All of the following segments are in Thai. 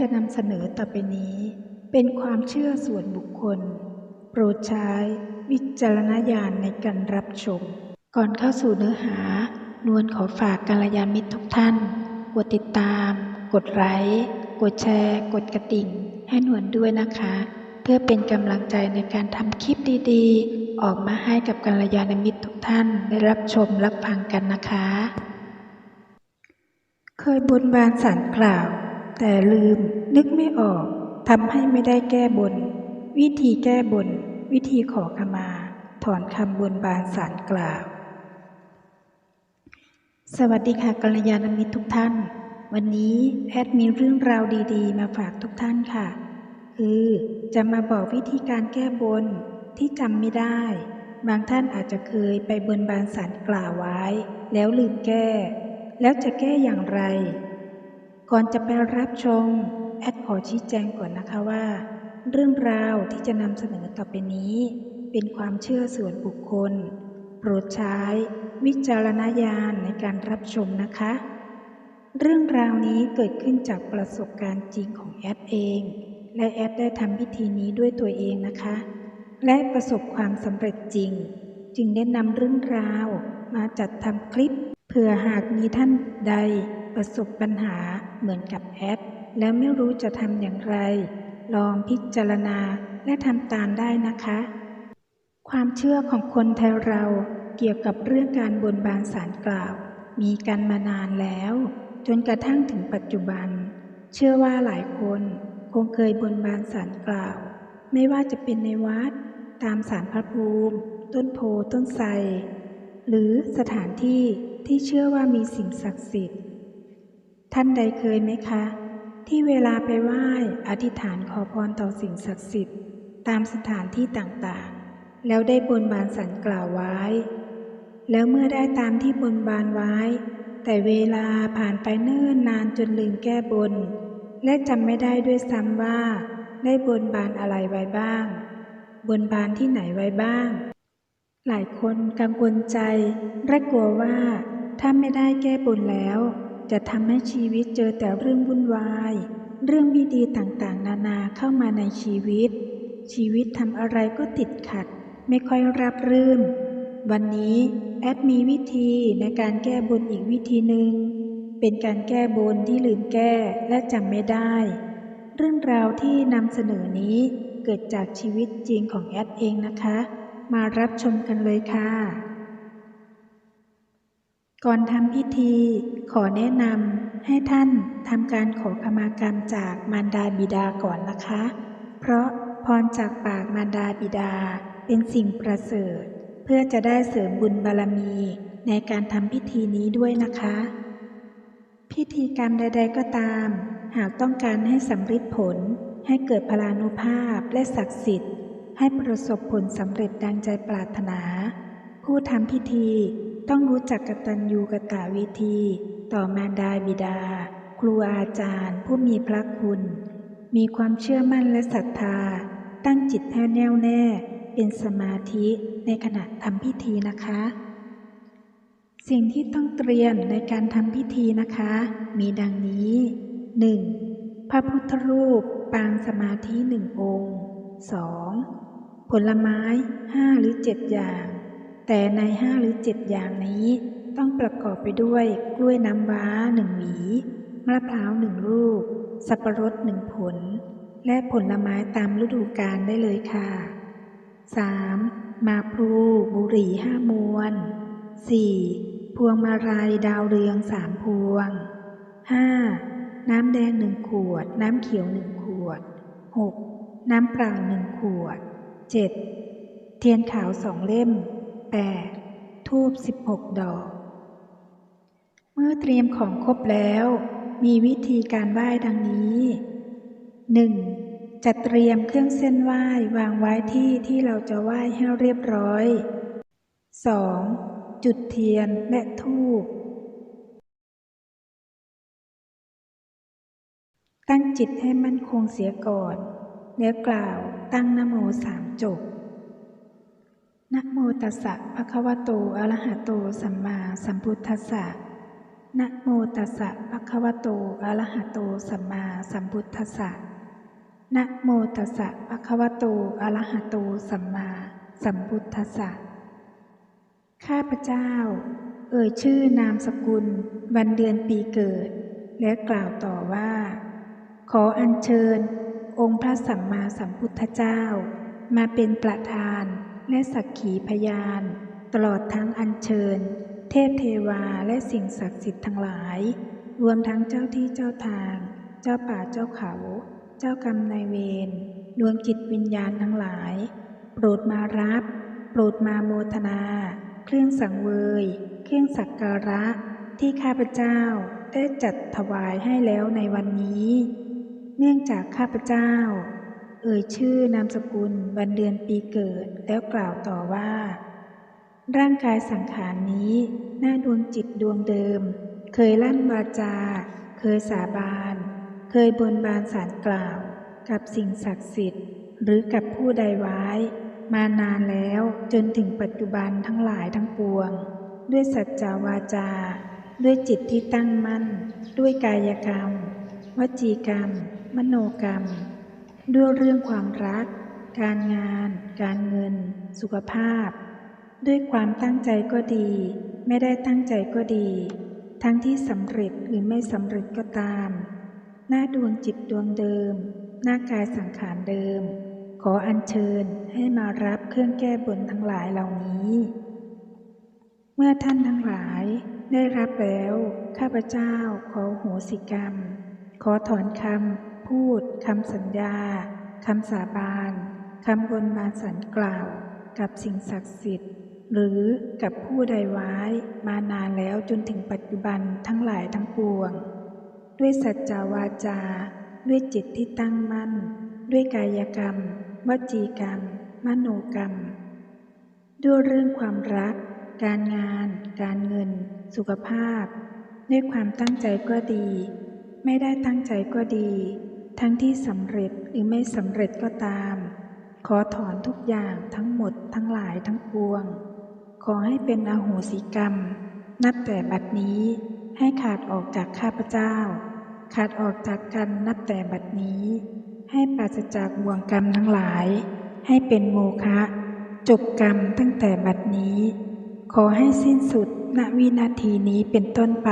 จะนำเสนอต่อไปนี้ เป็นความเชื่อส่วนบุคคล โปรดใช้วิจารณญาณในการรับชม ก่อนเข้าสู่เนื้อหา นวลขอฝากกัลยาณมิตรทุกท่าน กดติดตาม กดไลค์กดแชร์ กดกระดิ่ง ให้นวลด้วยนะคะ เพื่อเป็นกำลังใจในการทำคลิปดีๆ ออกมาให้กับกัลยาณมิตรทุกท่านได้รับชมรับฟังกันนะคะ เคยบนบานสารกล่าว แต่ลืม นึกไม่ออกทำให้ไม่ได้แก้บน วิธีแก้บน วิธีขอขมา ถอนคำบนบานสารกล่าว สวัสดีค่ะกัลยาณมิตรทุกท่าน วันนี้แอดมีเรื่องราวดีๆ มาฝากทุกท่านค่ะ คือจะมาบอกวิธีการแก้บนที่จำไม่ได้ บางท่านอาจจะเคยไปบนบานสารกล่าวไว้ แล้วลืมแก้ แล้วจะแก้อย่างไร ก่อนจะไปรับชม แอดขอชี้แจงก่อนนะคะว่า เรื่องราวที่จะนำเสนอต่อไปนี้ เป็นความเชื่อส่วนบุคคล โปรดใช้ วิจารณญาณในการรับชมนะคะ เรื่องราวนี้เกิดขึ้นจากประสบการณ์จริงของแอดเอง และแอดได้ทำพิธีนี้ด้วยตัวเองนะคะ และประสบความสำเร็จจริง จึงได้นำเรื่องราวมาจัดทำคลิปเผื่อหากมีท่านใดประสบปัญหา เหมือนกับแอด แล้วไม่รู้จะทำอย่างไร ลองพิจารณาและทำตามได้นะคะ ความเชื่อของคนไทยเราเกี่ยวกับเรื่องการบนบานสารกล่าว มีกันมานานแล้ว จนกระทั่งถึงปัจจุบัน เชื่อว่าหลายคนคงเคยบนบานสารกล่าว ไม่ว่าจะเป็นในวัด ตามสารพระภูมิ ต้นโพต้นไทรหรือสถานที่ที่เชื่อว่ามีสิ่งศักดิ์สิทธิ์ ท่านใดเคยไหมคะ ที่เวลาไปไหว้อธิษฐานขอพรต่อสิ่งศักดิ์สิทธิ์ ตามสถานที่ต่างๆ แล้วได้บนบานสันกล่าวไว้ แล้วเมื่อได้ตามที่บนบานไว้ แต่เวลาผ่านไปเนิ่นนานจนลืมแก้บน และจำไม่ได้ด้วยซ้ำว่า ได้บนบานอะไรไว้บ้าง บนบานที่ไหนไว้บ้าง หลายคนกังวลใจและกลัวว่าถ้าไม่ได้แก้บนแล้ว จะทำให้ชีวิตเจอแต่เรื่องวุ่นวาย เรื่องไม่ดีต่างๆ นานาเข้ามาในชีวิต ชีวิตทำอะไรก็ติดขัด ไม่ค่อยรับรื่น วันนี้แอดมีวิธีในการแก้บนอีกวิธีหนึ่ง เป็นการแก้บนที่ลืมแก้และจำไม่ได้ เรื่องราวที่นำเสนอนี้เกิดจากชีวิตจริงของแอดเองนะคะ มารับชมกันเลยค่ะ ก่อนทำพิธีขอแนะนำให้ท่านทำการขอขมากรรมจากมารดาบิดาก่อนนะคะ เพราะพรจากปากมารดาบิดาเป็นสิ่งประเสริฐ เพื่อจะได้เสริมบุญบารมีในการทำพิธีนี้ด้วยนะคะ พิธีกรรมใด ๆ ก็ตาม หากต้องการให้สำเร็จผล ให้เกิดพลานุภาพและศักดิ์สิทธิ์ ให้ประสบผลสำเร็จดังใจปรารถนา ผู้ทำพิธี ต้องรู้จักกตัญญูกตวิธี ต่อมารดาบิดา ครูอาจารย์ ผู้มีพระคุณ มีความเชื่อมั่นและศรัทธา ตั้งจิตให้แน่วแน่ เป็นสมาธิในขณะทำพิธีนะคะ สิ่งที่ต้องเตรียมในการทำพิธีนะคะ มีดังนี้ 1. พระพุทธรูปปางสมาธิหนึ่งองค์ 2. ผลไม้ห้าหรือเจ็ดอย่าง แต่ในห้าหรือเจ็ดอย่างนี้ต้องประกอบไปด้วยกล้วยน้ำว้าหนึ่งหวีมะพร้าวหนึ่งลูก สับปะรดหนึ่งผล และผลไม้ตามฤดูกาลได้เลยค่ะ 3. มาพลูบุหรี่ห้ามวน 4. พวงมาลัยดาวเรืองสามพวง 5. น้ำแดงหนึ่งขวด น้ำเขียวหนึ่งขวด 6. น้ำเปล่าหนึ่งขวด 7. เทียนขาวสองเล่ม 8. ทูบสิบหกดอก เมื่อเตรียมของครบแล้ว มีวิธีการไหว้ดังนี้ 1. จัดเตรียมเครื่องเส้นไหว้วางไว้ที่ที่เราจะไหว้ให้เรียบร้อย 2. จุดเทียนและธูปตั้งจิตให้มั่นคงเสียก่อน แล้วกล่าวตั้งนโมสามจบ นะโมตัสสะภะคะวะโต อะระหะโต สัมมาสัมพุทธัสสะนะโมตัสสะภะคะวะโต อะระหะโต สัมมาสัมพุทธัสสะนะโมตัสสะภะคะวะโต อะระหะโต สัมมาสัมพุทธัสสะ ข้าพเจ้า เอ่ยชื่อนามสกุล วันเดือนปีเกิด และกล่าวต่อว่า ขออัญเชิญ องค์พระสัมมาสัมพุทธเจ้า มาเป็นประธาน และสักขีพยาน ตลอดทั้งอัญเชิญ เทพเทวาและสิ่งศักดิ์สิทธิ์ทั้งหลาย รวมทั้งเจ้าที่เจ้าทาง เจ้าป่าเจ้าเขา เจ้ากรรมนายเวรดวงจิตวิญญาณทั้งหลาย โปรดมารับ โปรดมาโมทนา เครื่องสังเวย เครื่องสักการะ ที่ข้าพเจ้าได้จัดถวายให้แล้วในวันนี้ เนื่องจากข้าพเจ้า เอ่ยชื่อนามสกุลวันเดือนปีเกิดแล้วกล่าวต่อว่า ร่างกายสังขารนี้ หน้าดวงจิตดวงเดิม เคยลั่นวาจา เคยสาบาน เคยบนบานสารกล่าว กับสิ่งศักดิ์สิทธิ์ หรือกับผู้ใดไว้ มานานแล้วจนถึงปัจจุบันทั้งหลายทั้งปวง ด้วยสัจจาวาจา ด้วยจิตที่ตั้งมั่น ด้วยกายกรรม วจีกรรม มโนกรรม ด้วยเรื่องความรัก การงาน การเงิน สุขภาพ ด้วยความตั้งใจก็ดี ไม่ได้ตั้งใจก็ดี ทั้งที่สำเร็จหรือไม่สำเร็จก็ตาม หน้าดวงจิตดวงเดิม หน้ากายสังขารเดิม ขออัญเชิญให้มารับเครื่องแก้บนทั้งหลายเหล่านี้ เมื่อท่านทั้งหลายได้รับแล้ว ข้าพเจ้าขอโหสิกรรม ขอถอนคำ พูดคำสัญญาคำสาบานคำบนบานสันกล่าว กับสิ่งศักดิ์สิทธิ์ หรือกับผู้ใดไว้มานานแล้วจนถึงปัจจุบันทั้งหลายทั้งปวง ด้วยสัจจาวาจา ด้วยจิตที่ตั้งมั่น ด้วยกายกรรม วจีกรรม มโนกรรม ด้วยเรื่องความรัก การงาน การเงิน สุขภาพ ด้วยความตั้งใจก็ดี ไม่ได้ตั้งใจก็ดี ทั้งที่สำเร็จหรือไม่สำเร็จก็ตาม ขอถอนทุกอย่างทั้งหมดทั้งหลายทั้งปวง ขอให้เป็นอโหสิกรรม นับแต่บัดนี้ให้ขาดออกจากข้าพเจ้า ขาดออกจากกันนับแต่บัดนี้ ให้ปราศจากบ่วงกรรมทั้งหลาย ให้เป็นโมฆะจบกรรมตั้งแต่บัดนี้ ขอให้สิ้นสุดณวินาทีนี้เป็นต้นไป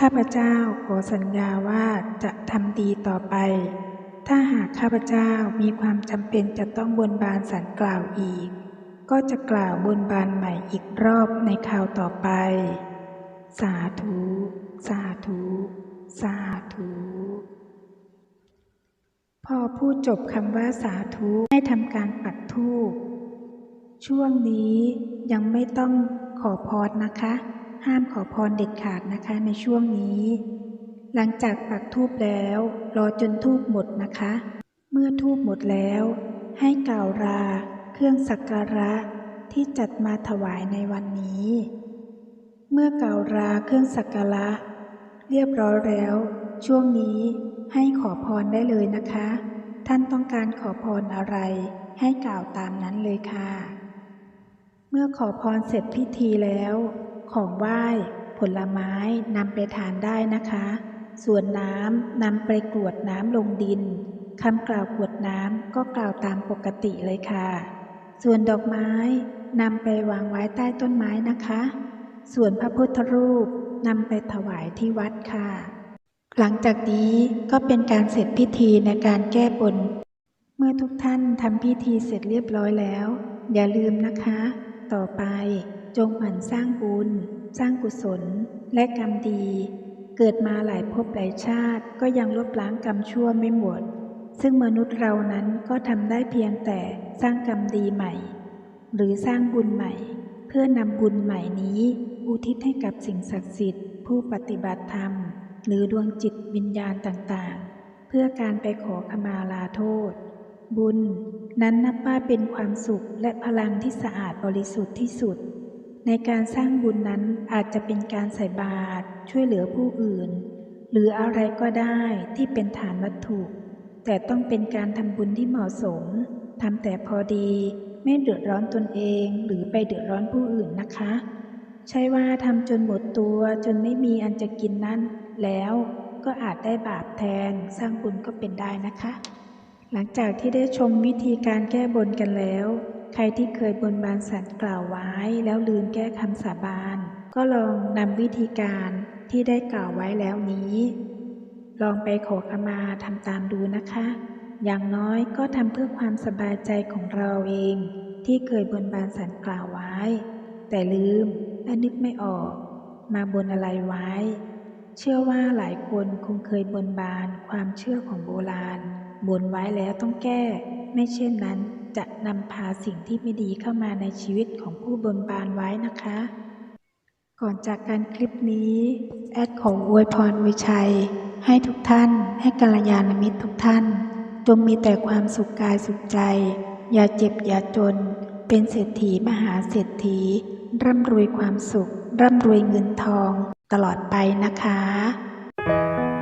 ข้าพเจ้าขอสัญญาว่าจะทำดีต่อไป ถ้าหากข้าพเจ้ามีความจำเป็นจะต้องบนบานสันกล่าวอีก ก็จะกล่าวบนบานใหม่อีกรอบในคราวต่อไป สาธุ สาธุ สาธุ พอพูดจบคำว่าสาธุให้ทำการปักธูปช่วงนี้ยังไม่ต้องขอพรนะคะ ห้ามขอพรเด็ดขาดนะคะในช่วงนี้ หลังจากปักธูปแล้ว รอจนธูปหมดนะคะ เมื่อธูปหมดแล้ว ให้กล่าวลาเครื่องสักการะที่จัดมาถวายในวันนี้ เมื่อกล่าวลาเครื่องสักการะ เรียบร้อยแล้ว ช่วงนี้ให้ขอพรได้เลยนะคะ ท่านต้องการขอพรอะไรให้กล่าวตามนั้นเลยค่ะ เมื่อขอพรเสร็จพิธีแล้ว ของไหว้ ผลไม้นำไปทานได้นะคะ ส่วนน้ำนำไปกรวดน้ำลงดินคำกล่าวกรวดน้ำก็กล่าวตามปกติเลยค่ะ ส่วนดอกไม้นำไปวางไว้ใต้ต้นไม้นะคะ ส่วนพระพุทธรูปนำไปถวายที่วัดค่ะ หลังจากนี้ก็เป็นการเสร็จพิธีในการแก้บน เมื่อทุกท่านทำพิธีเสร็จเรียบร้อยแล้ว อย่าลืมนะคะ ต่อไป จงหมั่นสร้างบุญ สร้างกุศล และกรรมดี เกิดมาหลายภพหลายชาติก็ยังลบล้างกรรมชั่วไม่หมด ซึ่งมนุษย์เรานั้นก็ทำได้เพียงแต่สร้างกรรมดีใหม่ หรือสร้างบุญใหม่ เพื่อนำบุญใหม่นี้ อุทิศให้กับสิ่งศักดิ์สิทธิ์ ผู้ปฏิบัติธรรม หรือดวงจิตวิญญาณต่างๆ เพื่อการไปขอขมาลาโทษ บุญ นั้นนับว่าเป็นความสุขและพลังที่สะอาดบริสุทธิ์ที่สุด ในการสร้างบุญนั้นอาจจะเป็นการใส่บาตรช่วยเหลือผู้อื่น หรืออะไรก็ได้ที่เป็นฐานวัตถุ แต่ต้องเป็นการทำบุญที่เหมาะสมทำแต่พอดีไม่เดือดร้อนตนเองหรือไปเดือดร้อนผู้อื่นนะคะ ใช่ว่าทำจนหมดตัวจนไม่มีอันจะกินนั่นแล้วก็อาจได้บาปแทนสร้างบุญก็เป็นได้นะคะ หลังจากที่ได้ชมวิธีการแก้บนกันแล้ว ใครที่เคยบนบานสันกล่าวไว้ แล้วลืมแก้คำสาบาน ก็ลองนำวิธีการที่ได้กล่าวไว้แล้วนี้ ลองไปขอขมาทำตามดูนะคะ อย่างน้อยก็ทำเพื่อความสบายใจของเราเอง ที่เคยบนบานสันกล่าวไว้ แต่ลืมและนึกไม่ออก มาบนอะไรไว้ เชื่อว่าหลายคนคงเคยบนบานความเชื่อของโบราณ บนไว้แล้วต้องแก้ ไม่เช่นนั้น จะนำพาสิ่งที่ไม่ดีเข้ามาในชีวิตของผู้บนบานไว้นะคะ ก่อนจากการคลิปนี้ แอดขออวยพรวยชัย ให้ทุกท่าน ให้กัลยาณมิตรทุกท่าน จงมีแต่ความสุขกายสุขใจ อย่าเจ็บอย่าจน เป็นเศรษฐีมหาเศรษฐี ร่ำรวยความสุข ร่ำรวยเงินทอง ตลอดไปนะคะ